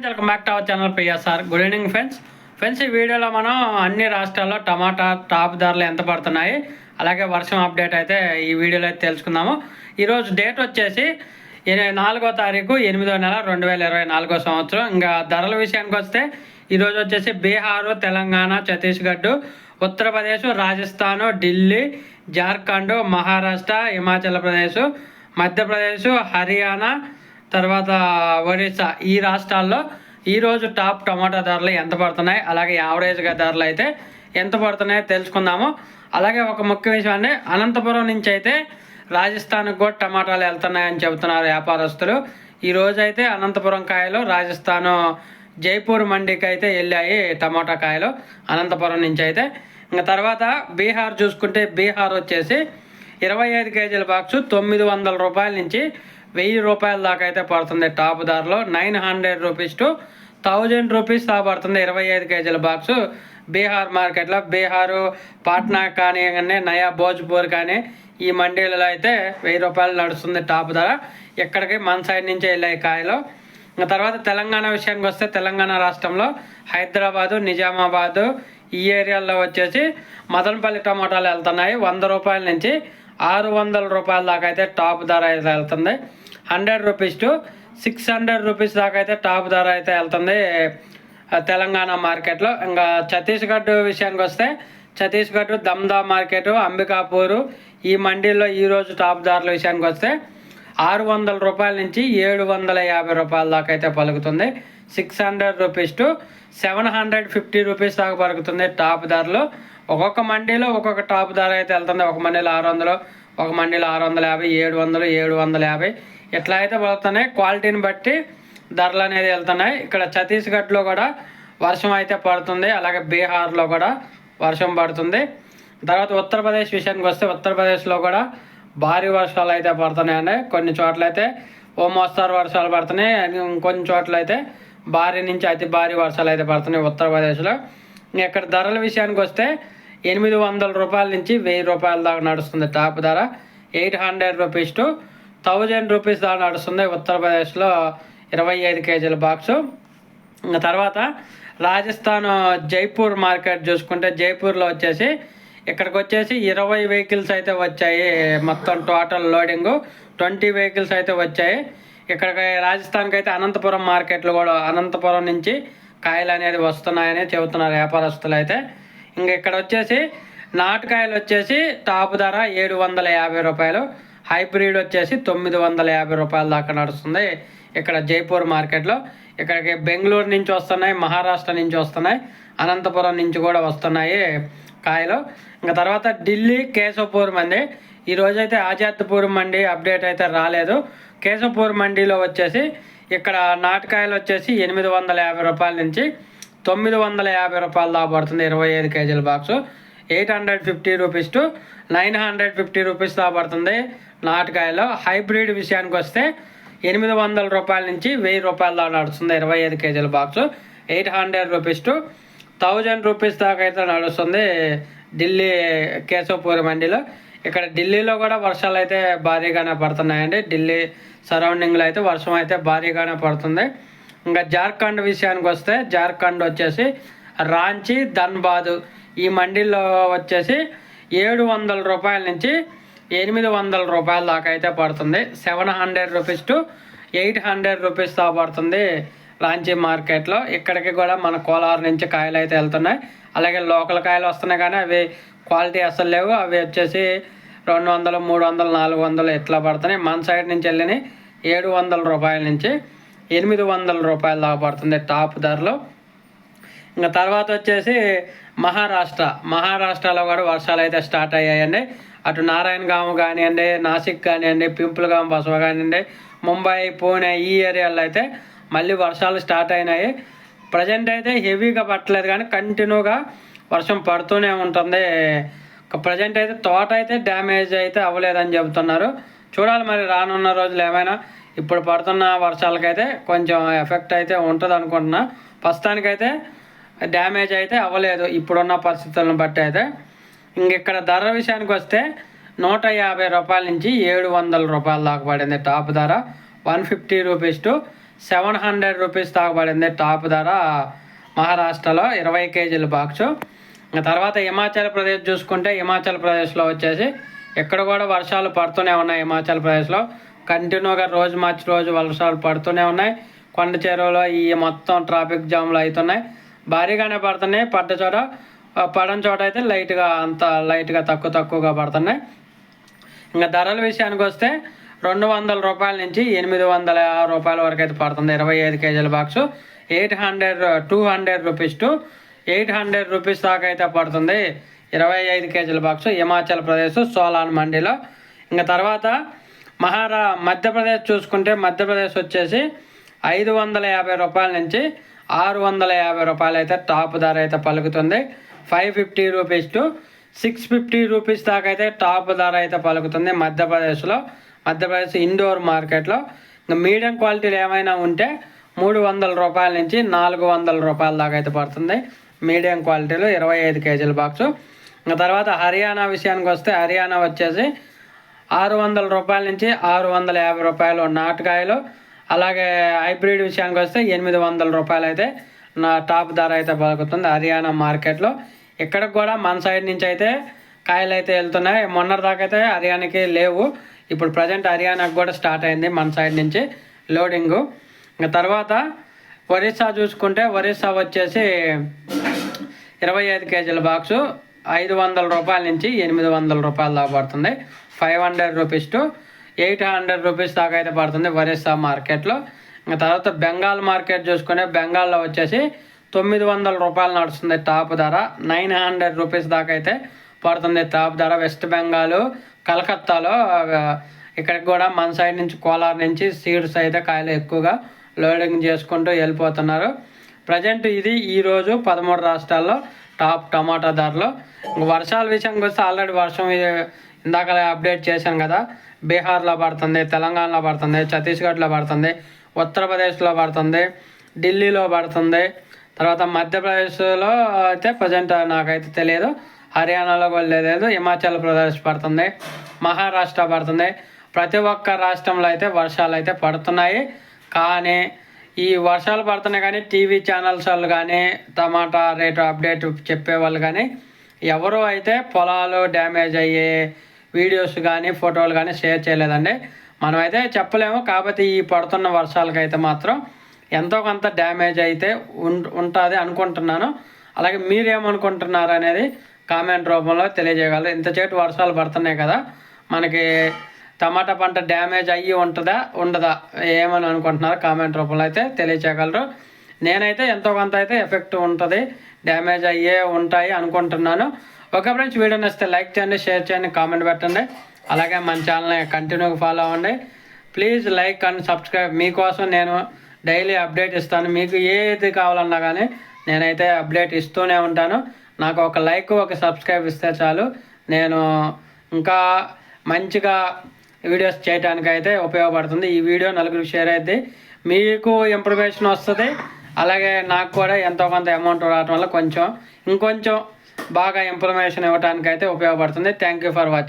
Friends welcome back to our channel PSR good evening friends friends ఈ వీడియోలో మనం అన్ని రాష్ట్రాల్లో టమాటా టాప్ ధరలు ఎంత పడుతున్నాయి అలాగే వర్షం అప్డేట్ అయితే ఈ వీడియోలో అయితే తెలుసుకుందాము. ఈరోజు డేట్ వచ్చేసి నాలుగో తారీఖు ఎనిమిదో నెల రెండు వేల ఇరవై నాలుగో సంవత్సరం. ఇంకా ధరల విషయానికి వస్తే ఈరోజు వచ్చేసి బీహారు తెలంగాణ ఛత్తీస్గఢ్ ఉత్తరప్రదేశ్ రాజస్థాన్ ఢిల్లీ జార్ఖండ్ మహారాష్ట్ర హిమాచల్ ప్రదేశ్ మధ్యప్రదేశ్ హర్యానా తర్వాత ఒరిస్సా ఈ రాష్ట్రాల్లో ఈరోజు టాప్ టమాటా ధరలు ఎంత పడుతున్నాయి? అలాగే యావరేజ్గా ధరలు అయితే ఎంత పడుతున్నాయో తెలుసుకుందాము. అలాగే ఒక ముఖ్య విషయం అంటే అనంతపురం నుంచి అయితే రాజస్థాన్కి కూడా టమాటాలు వెళ్తున్నాయని చెబుతున్నారు వ్యాపారస్తులు. ఈరోజు అయితే అనంతపురం కాయలు రాజస్థాన్ జైపూర్ మండికి అయితే వెళ్ళాయి టమాటా కాయలు అనంతపురం నుంచి అయితే. ఇంకా తర్వాత బీహార్ చూసుకుంటే బీహార్ వచ్చేసి ఇరవై ఐదు కేజీల బాక్సు తొమ్మిది వందల రూపాయల నుంచి వెయ్యి రూపాయల దాకా అయితే పడుతుంది. టాప్ ధరలో nine hundred rupees to thousand rupees దా పడుతుంది. ఇరవై ఐదు కేజీల బాక్సు బీహార్ మార్కెట్లో బీహారు పాట్నా కానీ కానీ నయా భోజ్పూర్ కానీ ఈ మండీలలో అయితే వెయ్యి రూపాయలు నడుస్తుంది టాప్ ధర. ఇక్కడికి మన సైడ్ నుంచి వెళ్ళాయి కాయలు. తర్వాత తెలంగాణ విషయానికి వస్తే తెలంగాణ రాష్ట్రంలో హైదరాబాదు నిజామాబాదు ఈ ఏరియాల్లో వచ్చేసి మదనపల్లి టమాటాలు వెళ్తున్నాయి. వంద రూపాయల నుంచి ఆరు వందల రూపాయల దాకా అయితే టాప్ ధర అయితే వెళ్తుంది. Hundred rupees to six hundred rupees దాకా అయితే టాప్ ధర అయితే వెళ్తుంది తెలంగాణ మార్కెట్లో. ఇంకా ఛత్తీస్గఢ్ విషయానికి వస్తే ఛత్తీస్గఢ్ దమ్దా మార్కెట్ అంబికాపూరు ఈ మండీల్లో ఈరోజు టాప్ ధరల విషయానికి వస్తే ఆరు వందల రూపాయల నుంచి ఏడు వందల యాభై రూపాయల దాకా అయితే పలుకుతుంది. Six hundred rupees to seven hundred fifty rupees దాకా పలుకుతుంది టాప్ ధరలు. ఒక్కొక్క మండీలో ఒక్కొక్క టాప్ ధర అయితే వెళ్తుంది. ఒక మండీలో ఆరు వందలు ఒక మండీలో ఆరు వందల యాభై ఏడు వందలు ఏడు వందల యాభై. ఇట్లా అయితే పడుతున్నాయి క్వాలిటీని బట్టి ధరలు అనేది వెళ్తున్నాయి. ఇక్కడ ఛత్తీస్గఢ్లో కూడా వర్షం అయితే పడుతుంది అలాగే బీహార్లో కూడా వర్షం పడుతుంది. తర్వాత ఉత్తరప్రదేశ్ విషయానికి వస్తే ఉత్తరప్రదేశ్లో కూడా భారీ వర్షాలు అయితే పడుతున్నాయండి. కొన్ని చోట్ల అయితే ఓ మోస్తారు వర్షాలు పడుతున్నాయి ఇంకొన్ని చోట్ల అయితే భారీ నుంచి అతి భారీ వర్షాలు అయితే పడుతున్నాయి ఉత్తరప్రదేశ్లో. ఇక్కడ ధరల విషయానికి వస్తే ఎనిమిది వందల రూపాయల నుంచి వెయ్యి రూపాయల దాకా నడుస్తుంది టాప్ ధర. Eight hundred rupees to thousand rupees దాకా నడుస్తుంది ఉత్తరప్రదేశ్లో ఇరవై ఐదు కేజీల బాక్సు. ఇంకా తర్వాత రాజస్థాన్ జైపూర్ మార్కెట్ చూసుకుంటే జైపూర్లో వచ్చేసి ఇక్కడికి వచ్చేసి ఇరవై వెహికల్స్ అయితే వచ్చాయి మొత్తం టోటల్ లోడింగ్. ట్వంటీ వెహికల్స్ అయితే వచ్చాయి. ఇక్కడికి రాజస్థాన్కి అయితే అనంతపురం మార్కెట్లు కూడా అనంతపురం నుంచి కాయలు అనేది వస్తున్నాయని చెబుతున్నారు వ్యాపారస్తులు అయితే. ఇంకా ఇక్కడ వచ్చేసి నాటుకాయలు వచ్చేసి టాప్ ధర ఏడు వందల యాభై రూపాయలు. హైబ్రిడ్ వచ్చేసి తొమ్మిది వందల యాభై రూపాయల దాకా నడుస్తుంది. ఇక్కడ జైపూర్ మార్కెట్లో ఇక్కడికి బెంగళూరు నుంచి వస్తున్నాయి మహారాష్ట్ర నుంచి వస్తున్నాయి అనంతపురం నుంచి కూడా వస్తున్నాయి కాయలు. ఇంకా తర్వాత ఢిల్లీ కేశవపూర్ మండి. ఈ రోజైతే ఆజాద్పూర్ మండి అప్డేట్ అయితే రాలేదు. కేశవపూర్ మండిలో వచ్చేసి ఇక్కడ నాటకాయలు వచ్చేసి ఎనిమిది వందల యాభై రూపాయల నుంచి తొమ్మిది వందల యాభై రూపాయలు దాకా పడుతుంది ఇరవై ఐదు కేజీల box. Eight hundred fifty rupees to nine hundred fifty rupees దాకా పడుతుంది నాటుకాయలో. హైబ్రిడ్ విషయానికి వస్తే ఎనిమిది వందల రూపాయల నుంచి వెయ్యి రూపాయల దాకా నడుస్తుంది. ఇరవై ఐదు కేజీల box. Eight hundred rupees to thousand rupees దాకా అయితే నడుస్తుంది ఢిల్లీ కేశవపూరి మండీలో ఇక్కడ ఢిల్లీలో కూడా వర్షాలు అయితే భారీగానే పడుతున్నాయండి. ఢిల్లీ సరౌండింగ్లో అయితే వర్షం అయితే భారీగానే పడుతుంది. ఇంకా జార్ఖండ్ విషయానికి వస్తే జార్ఖండ్ వచ్చేసి రాంచీ ధన్బాద్ ఈ మండీలో వచ్చేసి ఏడు వందల రూపాయల నుంచి ఎనిమిది వందల రూపాయల దాకా అయితే పడుతుంది. Seven hundred rupees to eight hundred rupees దాకా పడుతుంది రాంచీ మార్కెట్లో. ఇక్కడికి కూడా మన కోలార్ నుంచి కాయలు అయితే వెళ్తున్నాయి. అలాగే లోకల్ కాయలు వస్తున్నాయి కానీ అవి క్వాలిటీ అసలు లేవు. అవి వచ్చేసి రెండు వందలు మూడు వందలు నాలుగు వందలు ఇట్లా పడుతున్నాయి. మన సైడ్ నుంచి వెళ్ళిన ఏడు వందల రూపాయల నుంచి ఎనిమిది వందల రూపాయల దాకా పడుతుంది టాప్ ధరలో. ఇంకా తర్వాత వచ్చేసి మహారాష్ట్ర. మహారాష్ట్రలో కూడా వర్షాలు అయితే స్టార్ట్ అయ్యాయండి. అటు నారాయణగామ కానివ్వండి నాసిక్ కానివ్వండి పింపుల్గామ బసవ కానివ్వండి ముంబై పూణే ఈ ఏరియాలో అయితే మళ్ళీ వర్షాలు స్టార్ట్ అయినాయి. ప్రజెంట్ అయితే హెవీగా పట్టలేదు కానీ కంటిన్యూగా వర్షం పడుతూనే ఉంటుంది. ప్రజెంట్ అయితే తోట అయితే డ్యామేజ్ అయితే అవ్వలేదని చెబుతున్నారు. చూడాలి మరి రానున్న రోజులు ఏమైనా. ఇప్పుడు పడుతున్న వర్షాలకైతే కొంచెం ఎఫెక్ట్ అయితే ఉంటుంది అనుకుంటున్నా ప్రస్తుతానికైతే డ్యామేజ్ అయితే అవ్వలేదు. ఇప్పుడున్న పరిస్థితులను బట్టి అయితే. ఇంక ఇక్కడ ధర విషయానికి వస్తే నూట యాభై రూపాయల నుంచి ఏడు వందల రూపాయల దాకా పడింది టాప్ ధర. One fifty rupees to seven hundred rupees దాకా పడింది టాప్ ధర మహారాష్ట్రలో ఇరవై కేజీల బాక్సు. ఇంకా తర్వాత హిమాచల్ ప్రదేశ్ చూసుకుంటే హిమాచల్ ప్రదేశ్లో వచ్చేసి ఇక్కడ కూడా వర్షాలు పడుతూనే ఉన్నాయి హిమాచల్ ప్రదేశ్లో. కంటిన్యూగా రోజు మార్చి రోజు వర్షాలు పడుతూనే ఉన్నాయి. కొండ చెరువులో ఈ మొత్తం ట్రాఫిక్ జామ్లు అవుతున్నాయి. భారీగానే పడుతున్నాయి. పడ్డ చోట పడని చోట అయితే లైట్గా అంత లైట్గా తక్కువ తక్కువగా పడుతున్నాయి. ఇంకా ధరల విషయానికి వస్తే రెండు వందల రూపాయల నుంచి ఎనిమిది వందల రూపాయల వరకు అయితే పడుతుంది. ఇరవై ఐదు కేజీల box eight hundred two hundred rupees to eight hundred rupees దాకా అయితే పడుతుంది. ఇరవై ఐదు కేజీల బాక్సు హిమాచల్ ప్రదేశ్ సోలాన్ మండీలో. ఇంకా తర్వాత మహారా మధ్యప్రదేశ్ చూసుకుంటే మధ్యప్రదేశ్ వచ్చేసి ఐదు వందల యాభై రూపాయల నుంచి ఆరు వందల యాభై రూపాయలు అయితే టాప్ ధర అయితే పలుకుతుంది. Five fifty rupees to six fifty rupees దాకా అయితే టాప్ ధర అయితే పలుకుతుంది మధ్యప్రదేశ్లో. మధ్యప్రదేశ్ ఇండోర్ మార్కెట్లో. ఇంకా మీడియం క్వాలిటీలు ఏమైనా ఉంటే మూడు వందల రూపాయల నుంచి నాలుగు వందల రూపాయల దాకా అయితే పడుతుంది. మీడియం క్వాలిటీలో ఇరవై ఐదు కేజీల బాక్సు. ఇంకా తర్వాత హర్యానా విషయానికి వస్తే హర్యానా వచ్చేసి ఆరు వందల రూపాయల నుంచి ఆరు వందల యాభై రూపాయలు నాటుకాయలు. అలాగే హైబ్రిడ్ విషయానికి వస్తే ఎనిమిది వందల రూపాయలు అయితే నా టాప్ ధర అయితే పలుకుతుంది హర్యానా మార్కెట్లో. ఇక్కడికి కూడా మన సైడ్ నుంచి అయితే కాయలు అయితే వెళ్తున్నాయి. మొన్నటి దాకా అయితే హర్యానాకి లేవు. ఇప్పుడు ప్రజెంట్ హర్యానాకి కూడా స్టార్ట్ అయింది మన సైడ్ నుంచి లోడింగు. ఇంకా తర్వాత ఒరిస్సా చూసుకుంటే ఒరిస్సా వచ్చేసి ఇరవై ఐదు కేజీల బాక్సు ఐదు వందల రూపాయల నుంచి ఎనిమిది వందల రూపాయలు దాకా పడుతుంది. Five hundred rupees to eight hundred rupees దాకా అయితే పడుతుంది ఒరిస్సా మార్కెట్లో. ఇంకా తర్వాత బెంగాల్ మార్కెట్ చూసుకునే బెంగాల్లో వచ్చేసి తొమ్మిది వందల రూపాయలు నడుస్తుంది టాప్ ధర. నైన్ హండ్రెడ్ రూపీస్ దాకా అయితే పడుతుంది టాప్ ధర. వెస్ట్ బెంగాల్ కలకత్తాలో ఇక్కడికి కూడా మన సైడ్ నుంచి కోలార్ నుంచి సీడ్స్ అయితే కాయలు ఎక్కువగా లోడింగ్ చేసుకుంటూ వెళ్ళిపోతున్నారు. ప్రజెంట్ ఇది ఈరోజు పదమూడు రాష్ట్రాల్లో టాప్ టమాటా ధరలు. వర్షాల విషయంకి వస్తే ఆల్రెడీ వర్షం ఇందాక అప్డేట్ చేశాను కదా బీహార్లో పడుతుంది తెలంగాణలో పడుతుంది ఛత్తీస్గఢ్లో పడుతుంది ఉత్తరప్రదేశ్లో పడుతుంది ఢిల్లీలో పడుతుంది. తర్వాత మధ్యప్రదేశ్లో అయితే ప్రజెంట్ నాకైతే తెలియదు హర్యానాలో కూడా లేదు హిమాచల్ ప్రదేశ్ పడుతుంది మహారాష్ట్ర పడుతుంది. ప్రతి ఒక్క రాష్ట్రంలో అయితే వర్షాలు అయితే పడుతున్నాయి. కానీ ఈ వర్షాలు పడుతున్నాయి కానీ టీవీ ఛానల్స్ వాళ్ళు కానీ టమాటా రేటు అప్డేట్ చెప్పే వాళ్ళు కానీ ఎవరు అయితే పొలాలు డ్యామేజ్ అయ్యే వీడియోస్ కానీ ఫోటోలు కానీ షేర్ చేయలేదండి. మనమైతే చెప్పలేము. కాకపోతే ఈ పడుతున్న వర్షాలకైతే మాత్రం ఎంతో కొంత డ్యామేజ్ అయితే ఉంటుంది అనుకుంటున్నాను. అలాగే మీరేమనుకుంటున్నారు అనేది కామెంట్ రూపంలో తెలియజేయగలరు. ఇంత చేటు వర్షాలు పడుతున్నాయి కదా మనకి టమాటా పంట డ్యామేజ్ అయ్యి ఉంటుందా ఉండదా ఏమని అనుకుంటున్నారు కామెంట్ రూపంలో అయితే తెలియచేయగలరు నేనైతే ఎంతో కొంత అయితే ఎఫెక్ట్ ఉంటుంది డ్యామేజ్ అయ్యే ఉంటాయి అనుకుంటున్నాను. ఓకే ఫ్రెండ్స్ వీడియో నచ్చితే లైక్ చేయండి షేర్ చేయండి కామెంట్ పెట్టండి. అలాగే మన ఛానల్ని కంటిన్యూగా ఫాలో అవ్వండి. ప్లీజ్ లైక్ అండ్ సబ్స్క్రైబ్ మీకోసం నేను డైలీ అప్డేట్ ఇస్తాను. మీకు ఏది కావాలన్నా కానీ నేనైతే అప్డేట్ ఇస్తూనే ఉంటాను. నాకు ఒక లైక్ ఒక సబ్స్క్రైబ్ ఇస్తే చాలు. నేను ఇంకా మంచిగా వీడియోస్ చేయడానికైతే అయితే ఉపయోగపడుతుంది. ఈ వీడియో నలుగురికి షేర్ అయితే మీకు ఇంప్రమేషన్ వస్తుంది. అలాగే నాకు కూడా ఎంతో కొంత అమౌంట్ రావడం వల్ల కొంచెం ఇంకొంచెం బాగా ఇన్ఫర్మేషన్ ఇవ్వడానికి అయితే ఉపయోగపడుతుంది. Thank you for watching